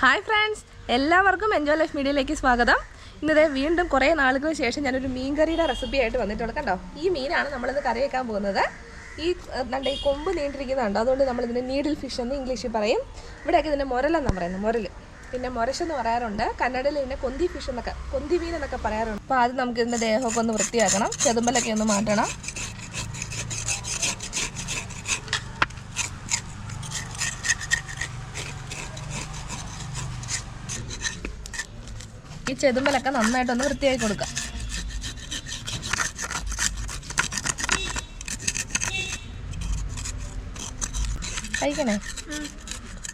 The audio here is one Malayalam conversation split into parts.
ഹായ് ഫ്രണ്ട്സ് എല്ലാവർക്കും എൻജോയ് ലൈഫ് മീഡിയയിലേക്ക് സ്വാഗതം. ഇന്നത്തെ വീണ്ടും കുറേ നാളുകൾക്ക് ശേഷം ഞാനൊരു മീൻകറിയുടെ റെസിപ്പി ആയിട്ട് വന്നിട്ടുണ്ട് കണ്ടോ ഈ മീനാണ് നമ്മളിന്ന് കറി വയ്ക്കാൻ പോകുന്നത്. ഈ നമ്മുടെ ഈ കൊമ്പ് നീണ്ടിരിക്കുന്നുണ്ടോ അതുകൊണ്ട് നമ്മളിതിന് നീഡിൽ ഫിഷ് എന്ന് ഇംഗ്ലീഷിൽ പറയും. ഇവിടെയൊക്കെ ഇതിന്റെ മുരലെന്നാണ് പറയുന്നത് മുരൽ. പിന്നെ മുരശെന്ന് പറയാറുണ്ട്. കന്നഡയിൽ ഇതിനെ കൊന്തി ഫിഷ് എന്നൊക്കെ കൊന്തി മീൻ എന്നൊക്കെ പറയാറുണ്ട്. അപ്പോൾ ആദ്യം നമുക്ക് ഇതിന്റെ ദേഹമൊക്കെ ഒന്ന് വൃത്തിയാക്കണം. ചെതുമ്പലൊക്കെ ഒന്ന് മാറ്റണം. ഈ ചെതുമ്പലൊക്കെ നന്നായിട്ടൊന്ന് വൃത്തിയാക്കി കൊടുക്കാം. കഴിക്കണേ?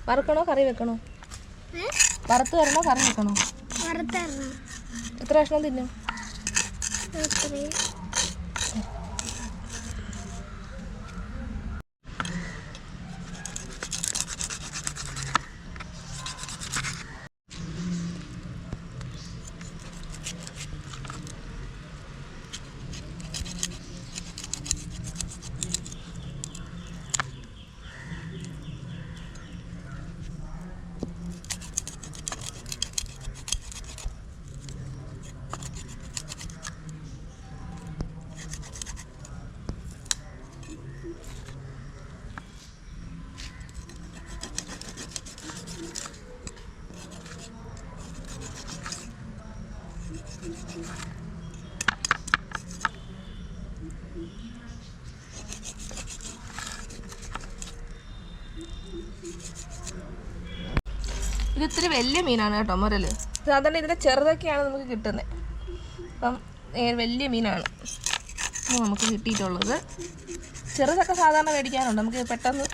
വറുക്കണോ കറി വെക്കണോ? വറുത്ത് തരണോ കറി വെക്കണോ? എത്ര കഷ്ണം തിന്നും? ഇത് ഇത്തിരി വലിയ മീനാണ് കേട്ടോ മുരൽ സാധാരണ ഇതിന്റെ ചെറുതൊക്കെയാണ് നമുക്ക് കിട്ടുന്നത് അപ്പം വലിയ മീനാണ്. നമുക്ക് കിട്ടിയിട്ടുള്ളത്. ചെറുതൊക്കെ സാധാരണ മേടിക്കാനുണ്ട് നമുക്ക് പെട്ടെന്ന്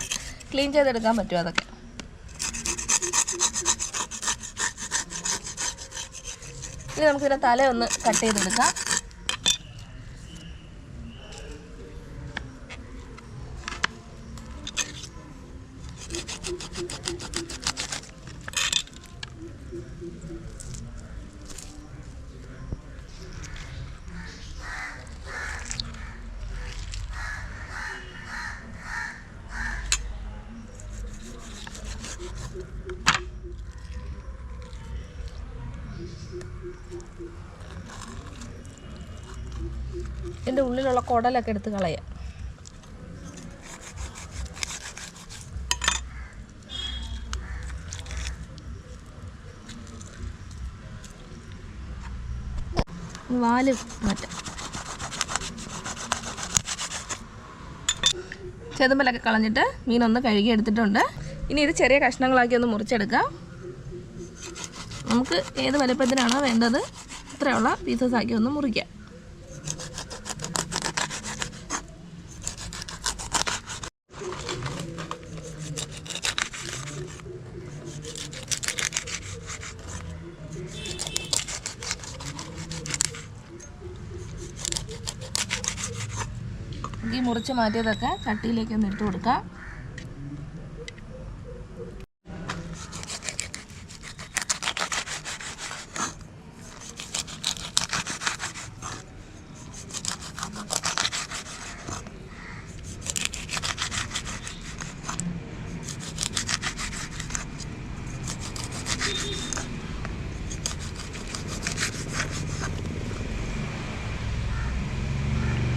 ക്ലീൻ ചെയ്തെടുക്കാൻ പറ്റും അതൊക്കെ. ഇനി നമുക്കിതിന്റെ തല ഒന്ന് കട്ട് ചെയ്തെടുക്കാം. ഇതിന്റെ ഉള്ളിലുള്ള കുടലൊക്കെ എടുത്ത് കളയാം. വാൽ മാറ്റാം. ചെതുമ്പലൊക്കെ കളഞ്ഞിട്ട് മീനൊന്ന് കഴുകി എടുത്തിട്ടുണ്ട്. ഇനി ഇത് ചെറിയ കഷ്ണങ്ങളാക്കി ഒന്ന് മുറിച്ചെടുക്കാം. നമുക്ക് ഏത് വലുപ്പത്തിനാണോ വേണ്ടത് ഇത്രയുള്ള പീസസ് ആക്കി ഒന്ന് മുറിക്കാം. ഈ മുറിച്ച് മാറ്റിയതൊക്കെ ചട്ടിയിലേക്ക് ഒന്ന് ഇട്ട് കൊടുക്കാം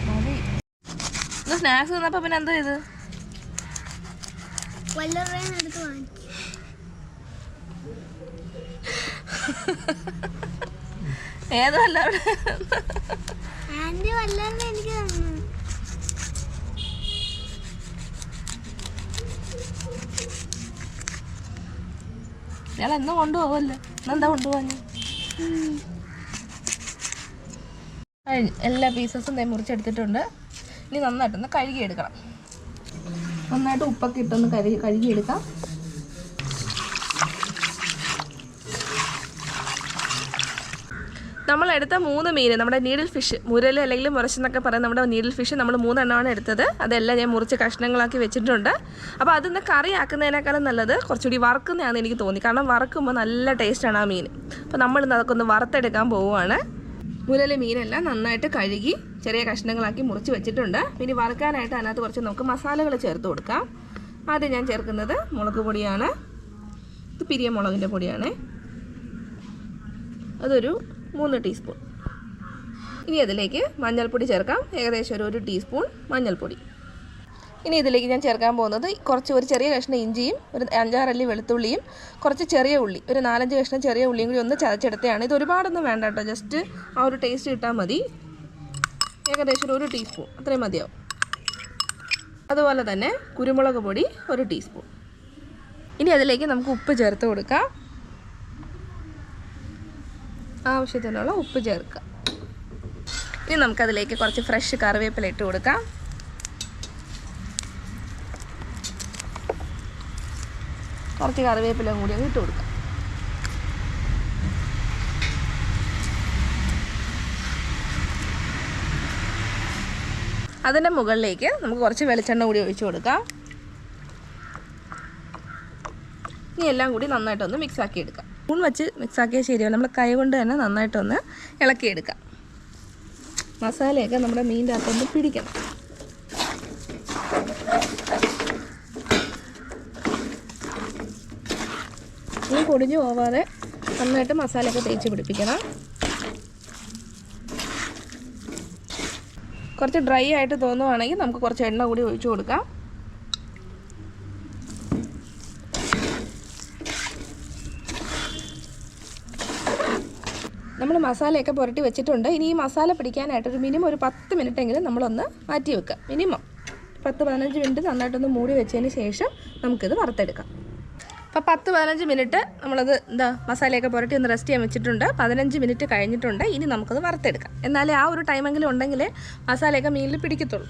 മതി ഇത് സ്നാക്സ് തിന്നപ്പോ പിന്നെ എന്താ ഇത് ഏത് വല്ലവരുടെ? എനിക്ക് തന്നു. ഇയാൾ എന്നാ കൊണ്ടുപോവല്ലേ? എന്നെന്താ കൊണ്ടുപോകാൻ എല്ലാ പീസസും ദേ മുറിച്ചെടുത്തിട്ടുണ്ട്. ഇനി നന്നായിട്ടൊന്ന് കഴുകിയെടുക്കണം. നന്നായിട്ട് ഉപ്പൊക്കെ ഇട്ടൊന്ന് കഴുകി കഴുകിയെടുക്കാം. നമ്മൾ എടുത്ത മൂന്ന് മീൻ നമ്മുടെ നീഡിൽ ഫിഷ് മുരൽ അല്ലെങ്കിൽ മുരശെന്നൊക്കെ പറയുന്ന നമ്മുടെ നീഡിൽ ഫിഷ് നമ്മൾ മൂന്നെണ്ണമാണ് എടുത്തത്. അതെല്ലാം ഞാൻ മുറിച്ച് കഷ്ണങ്ങളാക്കി വെച്ചിട്ടുണ്ട്. അപ്പോൾ അതൊന്ന് കറിയാക്കുന്നതിനേക്കാളും നല്ലത് കുറച്ചുകൂടി വറുക്കുന്നതാണെന്ന് എനിക്ക് തോന്നി. കാരണം വറുക്കുമ്പോൾ നല്ല ടേസ്റ്റാണ് ആ മീൻ. അപ്പോൾ നമ്മളിന്ന് അതൊക്കെ ഒന്ന് വറുത്തെടുക്കാൻ പോവുകയാണ്. മുരൽ മീനെല്ലാം നന്നായിട്ട് കഴുകി ചെറിയ കഷ്ണങ്ങളാക്കി മുറിച്ച് വെച്ചിട്ടുണ്ട്. ഇനി വറുക്കാനായിട്ട് അതിനകത്ത് കുറച്ച് നമുക്ക് മസാലകൾ ചേർത്ത് കൊടുക്കാം. ആദ്യം ഞാൻ ചേർക്കുന്നത് മുളക് പൊടിയാണ്. ഇത് പിരിയമുളകിന്റെ പൊടിയാണ്. അതൊരു മൂന്ന് ടീസ്പൂൺ. ഇനി അതിലേക്ക് മഞ്ഞൾപ്പൊടി ചേർക്കാം. ഏകദേശം ഒരു ഒരു ടീസ്പൂൺ മഞ്ഞൾപ്പൊടി. ഇനി ഇതിലേക്ക് ഞാൻ ചേർക്കാൻ പോകുന്നത് കുറച്ച് ഒരു ചെറിയ കഷ്ണം ഇഞ്ചിയും ഒരു അഞ്ചാറല്ലി വെളുത്തുള്ളിയും കുറച്ച് ചെറിയ ഉള്ളി ഒരു നാലഞ്ച് കഷ്ണം ചെറിയ ഉള്ളിയും കൂടി ഒന്ന് ചതച്ചെടുത്തതാണ്. ഇത് ഒരുപാടൊന്നും വേണ്ട കേട്ടോ. ജസ്റ്റ് ആ ഒരു ടേസ്റ്റ് കിട്ടാൽ മതി. ഏകദേശം ഒരു ടീസ്പൂൺ. അത്രയും മതിയാവും. അതുപോലെ തന്നെ കുരുമുളക് പൊടി ഒരു ടീസ്പൂൺ. ഇനി അതിലേക്ക് നമുക്ക് ഉപ്പ് ചേർത്ത് കൊടുക്കാം. ആവശ്യത്തിനുള്ള ഉപ്പ് ചേർക്കുക ഇനി നമുക്കതിലേക്ക് കുറച്ച് ഫ്രഷ് കറിവേപ്പില ഇട്ട് കൊടുക്കാം. കുറച്ച് കറിവേപ്പില കൂടി അങ്ങ് ഇട്ട് കൊടുക്കാം. അതിന്റെ മുകളിലേക്ക് നമുക്ക് കുറച്ച് വെളിച്ചെണ്ണ കൂടി ഒഴിച്ചു കൊടുക്കാം. ഇനി എല്ലാം കൂടി നന്നായിട്ടൊന്ന് മിക്സാക്കി എടുക്കാം. സ്പൂൺ വെച്ച് മിക്സ് ആക്കിയാൽ ശരിയാവും നമ്മൾ കൈ കൊണ്ട് തന്നെ നന്നായിട്ടൊന്ന് ഇളക്കിയെടുക്കാം മസാലയൊക്കെ നമ്മുടെ മീനിന്റെ അകത്തൊന്ന് പിടിക്കണം. ഇനി പൊടിഞ്ഞു പോവാതെ നന്നായിട്ട് മസാലയൊക്കെ തേച്ച് പിടിപ്പിക്കണം. കുറച്ച് ഡ്രൈ ആയിട്ട് തോന്നുവാണെങ്കിൽ നമുക്ക് കുറച്ച് എണ്ണ കൂടി ഒഴിച്ചു കൊടുക്കാം. നമ്മൾ മസാലയൊക്കെ പുരട്ടി വെച്ചിട്ടുണ്ട്. ഇനി ഈ മസാല പിടിക്കാനായിട്ട് ഒരു മിനിമം ഒരു പത്ത് മിനിറ്റ് എങ്കിലും നമ്മളൊന്ന് മാറ്റി വെക്കുക. മിനിമം പത്ത് പതിനഞ്ച് മിനിറ്റ് നന്നായിട്ടൊന്ന് മൂടി വെച്ചതിന് ശേഷം നമുക്കിത് വറുത്തെടുക്കാം. അപ്പോൾ പത്ത് പതിനഞ്ച് മിനിറ്റ് നമ്മളത് എന്താ മസാലയൊക്കെ പുരട്ടി ഒന്ന് റെസ്റ്റ് ചെയ്യാൻ വെച്ചിട്ടുണ്ട്. പതിനഞ്ച് മിനിറ്റ് കഴിഞ്ഞിട്ടുണ്ട്. ഇനി നമുക്കത് വറുത്തെടുക്കാം. എന്നാലേ ആ ഒരു ടൈമെങ്കിലും ഉണ്ടെങ്കിലേ മസാലയൊക്കെ മീനിൽ പിടിക്കത്തുള്ളൂ.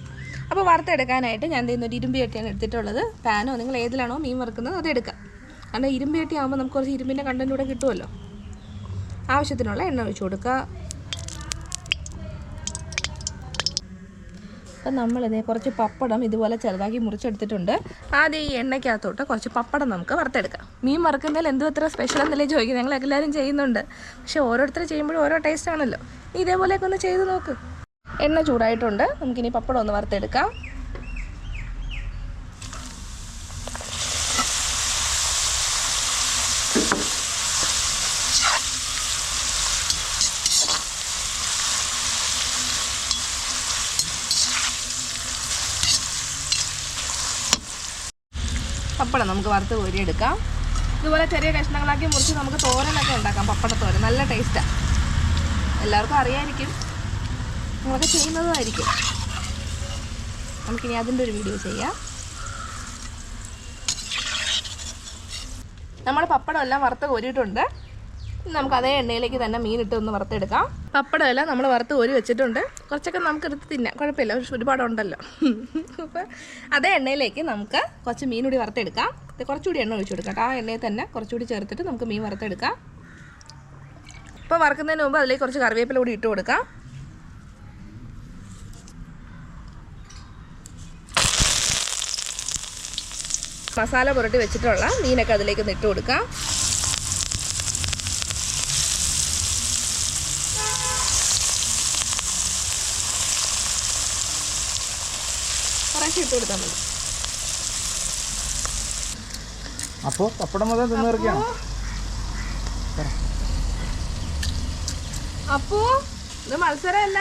അപ്പോൾ വറുത്തെടുക്കാനായിട്ട് ഞാൻ എന്തെയ്യുന്ന ഒരു ഇരുമ്പി എടുത്തിട്ടുള്ളത്. പാനോ നിങ്ങൾ ഏതിലാണോ മീൻ വറുക്കുന്നത് അത് എടുക്കാം. കാരണം ഇരുമ്പി ചട്ടി ആകുമ്പോൾ നമുക്ക് കുറച്ച് ഇരുമ്പിന്റെ കണ്ടന്റ് കൂടെ കിട്ടുമല്ലോ ആവശ്യത്തിനുള്ള എണ്ണ ഒഴിച്ചു കൊടുക്കുക. അപ്പം നമ്മളിതേ കുറച്ച് പപ്പടം ഇതുപോലെ ചെറുതാക്കി മുറിച്ചെടുത്തിട്ടുണ്ട്. ആദ്യം ഈ എണ്ണയ്ക്കകത്തോട്ട് കുറച്ച് പപ്പടം നമുക്ക് വറുത്തെടുക്കാം. മീൻ വറുക്കുന്നതിൽ എന്തോ ഇത്ര സ്പെഷ്യൽ എന്നല്ലേ ചോദിക്കും ഞങ്ങൾ എല്ലാവരും ചെയ്യുന്നുണ്ട്. പക്ഷേ ഓരോരുത്തർ ചെയ്യുമ്പോഴും ഓരോ ടേസ്റ്റ് ആണല്ലോ. ഇതേപോലെയൊക്കെ ഒന്ന് ചെയ്ത് നോക്ക്. എണ്ണ ചൂടായിട്ടുണ്ട്. നമുക്കിനി പപ്പടം ഒന്ന് വറുത്തെടുക്കാം. പപ്പടം നമുക്ക് വറുത്ത് കോരിയെടുക്കാം ഇതുപോലെ ചെറിയ കഷ്ണങ്ങളാക്കി മുറിച്ച് നമുക്ക് തോരനൊക്കെ ഉണ്ടാക്കാം പപ്പട പപ്പടത്തോരൻ. നല്ല ടേസ്റ്റാണ് എല്ലാവർക്കും അറിയായിരിക്കും. നിങ്ങളൊക്കെ ചെയ്യുന്നതുമായിരിക്കും നമുക്കിനി അതിന്റെ ഒരു വീഡിയോ ചെയ്യാം. നമ്മൾ പപ്പടം എല്ലാം വറുത്ത് കോരിയിട്ടുണ്ട്. നമുക്ക് അതേ എണ്ണയിലേക്ക് തന്നെ മീനിട്ട് ഒന്ന് വറുത്തെടുക്കാം. പപ്പടം എല്ലാം നമ്മൾ വറുത്ത് ഒരു വെച്ചിട്ടുണ്ട്. കുറച്ചൊക്കെ നമുക്ക് എടുത്ത് തിന്നാം. കുഴപ്പമില്ല. ഒരുപാടുണ്ടല്ലോ. അപ്പോൾ അതേ എണ്ണയിലേക്ക് നമുക്ക് കുറച്ച് മീൻ കൂടി വറുത്തെടുക്കാം. കുറച്ചുകൂടി എണ്ണ ഒഴിച്ചു കൊടുക്കാം ആ എണ്ണയിൽ തന്നെ കുറച്ചുകൂടി ചേർത്തിട്ട് നമുക്ക് മീൻ വറുത്തെടുക്കാം. ഇപ്പോൾ വറുക്കുന്നതിന് മുമ്പ് അതിലേക്ക് കുറച്ച് കറിവേപ്പില കൂടി ഇട്ട് കൊടുക്കാം. മസാല പുരട്ടി വെച്ചിട്ടുള്ള മീനൊക്കെ അതിലേക്ക് ഇട്ട് കൊടുക്കാം. കുറേശ്ശെ ഇട്ട് കൊടുത്താൽ മതി. അപ്പോൾ പപ്പടം മുതൽ തിന്നിറക്കിയാണ് അപ്പോ ഇത് മത്സരമല്ല.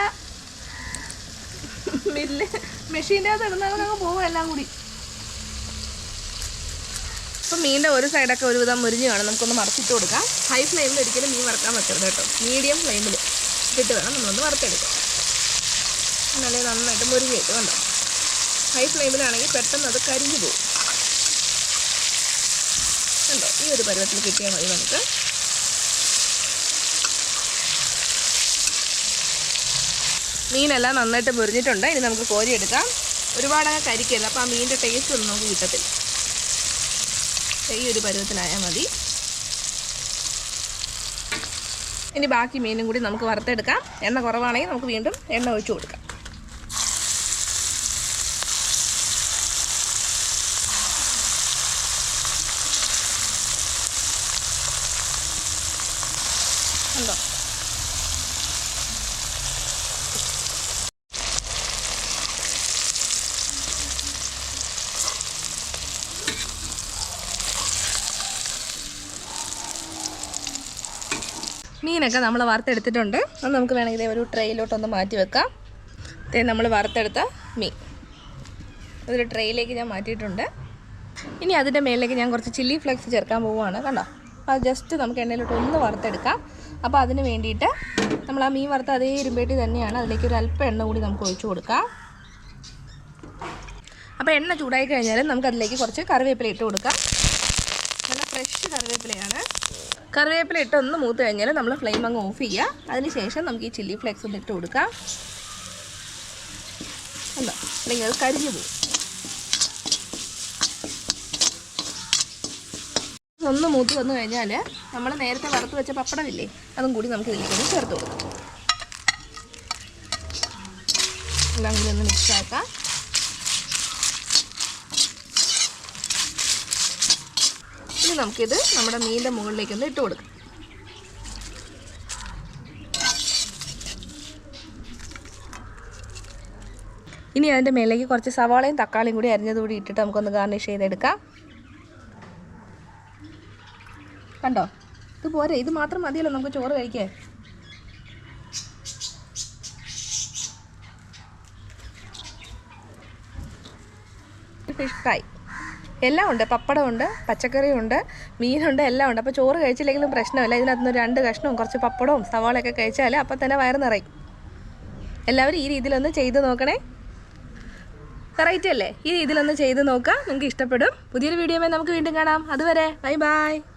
മില്ല് മെഷീന്റെ അകത്ത് ഇടുന്നവരങ്ങ് പോകും എല്ലാം കൂടി. ഇപ്പം മീനിന്റെ ഒരു സൈഡൊക്കെ ഒരുവിധം മുരിഞ്ഞ് കാണും. നമുക്കൊന്ന് മറച്ചിട്ട് കൊടുക്കാം. ഹൈ ഫ്ലെയിമിൽ ഒരിക്കലും മീൻ വറുക്കാൻ വെക്കരുത് കേട്ടോ. മീഡിയം ഫ്ലെയിമിൽ ഇട്ടിട്ട് വേണം നമ്മളൊന്ന് വറുത്തെടുക്കാം എന്നാലേ നന്നായിട്ട് മുരിഞ്ഞ് കിട്ടും കണ്ടോ? ഹൈ ഫ്ലെയിമിലാണെങ്കിൽ പെട്ടെന്ന് അത് കരിഞ്ഞു പോകും. കണ്ടോ? ഈ ഒരു പരുവത്തിൽ കിട്ടിയാൽ മതി നമുക്ക്. മീനെല്ലാം നന്നായിട്ട് പൊരിഞ്ഞിട്ടുണ്ട് ഇനി നമുക്ക് കോരിയെടുക്കാം ഒരുപാട് അങ്ങ് കരിക്കരുത്. അപ്പോൾ ആ മീനിന്റെ ടേസ്റ്റ് ഒന്നും നമുക്ക് കിട്ടത്തില്ല. ഈ ഒരു പരുവത്തിലായാൽ മതി. ഇനി ബാക്കി മീനും കൂടി നമുക്ക് വറുത്തെടുക്കാം. എണ്ണ കുറവാണെങ്കിൽ നമുക്ക് വീണ്ടും എണ്ണ ഒഴിച്ചു കൊടുക്കാം ഉണ്ടോ മീനൊക്കെ നമ്മൾ വറുത്തെടുത്തിട്ടുണ്ട്. അത് നമുക്ക് വേണമെങ്കിൽ ഒരു ട്രെയിലോട്ടൊന്ന് മാറ്റി വെക്കാം. ദേ നമ്മൾ വറുത്തെടുത്ത മീൻ. അതൊരു ട്രെയിലേക്ക് ഞാൻ മാറ്റിയിട്ടുണ്ട്. ഇനി അതിന്റെ മേലിലേക്ക് ഞാൻ കുറച്ച് ചില്ലി ഫ്ലെക്സ് ചേർക്കാൻ പോവുകയാണ്. കണ്ടോ? അപ്പോൾ അത് ജസ്റ്റ് നമുക്ക് എണ്ണയിലോട്ട് ഒന്ന് വറുത്തെടുക്കാം. അപ്പോൾ അതിന് വേണ്ടിയിട്ട് നമ്മൾ ആ മീൻ വറുത്ത അതേ ഇരുമ്പേട്ടി തന്നെയാണ്. അതിലേക്ക് ഒരു അല്പം എണ്ണ കൂടി നമുക്ക് ഒഴിച്ചു കൊടുക്കാം. അപ്പോൾ എണ്ണ ചൂടായി കഴിഞ്ഞാൽ നമുക്കതിലേക്ക് കുറച്ച് കറിവേപ്പില ഇട്ട് കൊടുക്കാം നല്ല ഫ്രഷ് കറിവേപ്പിലയാണ് കറിവേപ്പില ഇട്ട് ഒന്ന് മൂത്ത് കഴിഞ്ഞാൽ നമ്മൾ ഫ്ലെയിം അങ്ങ് ഓഫ് ചെയ്യുക അതിനുശേഷം നമുക്ക് ഈ ചില്ലി ഫ്ലേക്സ് ഒന്ന് ഇട്ട് കൊടുക്കാം. അല്ല അല്ലെങ്കിൽ അത് കരിഞ്ഞു പോകും ഒന്ന് മൂത്ത് വന്നു കഴിഞ്ഞാൽ നമ്മൾ നേരത്തെ വറുത്ത് വെച്ച പപ്പടമില്ലേ അതും കൂടി നമുക്ക് ഇതിലേക്ക് ചേർത്ത് കൊടുക്കാം. എല്ലാം കൂടി ഒന്ന് മിക്സ് ഇനി നമുക്കിത് നമ്മുടെ മീനിന്റെ മുകളിലേക്ക് ഒന്ന് ഇട്ട് കൊടുക്കാം. ഇനി അതിന്റെ മേലേക്ക് കുറച്ച് സവാളയും തക്കാളിയും കൂടി അരിഞ്ഞത് കൂടി ഇട്ടിട്ട് നമുക്കൊന്ന് ഗാർണിഷ് ചെയ്തെടുക്കാം. കണ്ടോ? ഇത് പോരെ ഇത് മാത്രം മതിയല്ലോ നമുക്ക് ചോറ് കഴിക്കാൻ. ഫിഷ് ഫ്രൈ എല്ലാം ഉണ്ട് പപ്പടമുണ്ട് പച്ചക്കറിയുണ്ട് മീനുണ്ട് എല്ലാം ഉണ്ട് അപ്പോൾ ചോറ് കഴിച്ചില്ലെങ്കിലും പ്രശ്നമില്ല. ഇതിനകത്തുനിന്ന് രണ്ട് കഷ്ണവും കുറച്ച് പപ്പടവും സവാളയൊക്കെ കഴിച്ചാൽ അപ്പം തന്നെ വയറ് നിറയും. എല്ലാവരും ഈ രീതിയിലൊന്ന് ചെയ്ത് നോക്കണേ. വെറൈറ്റി അല്ലേ? ഈ രീതിയിലൊന്ന് ചെയ്ത് നോക്കാം നിങ്ങൾക്ക് ഇഷ്ടപ്പെടും. പുതിയൊരു വീഡിയോ നമുക്ക് വീണ്ടും കാണാം. അതുവരെ ബൈ ബൈ.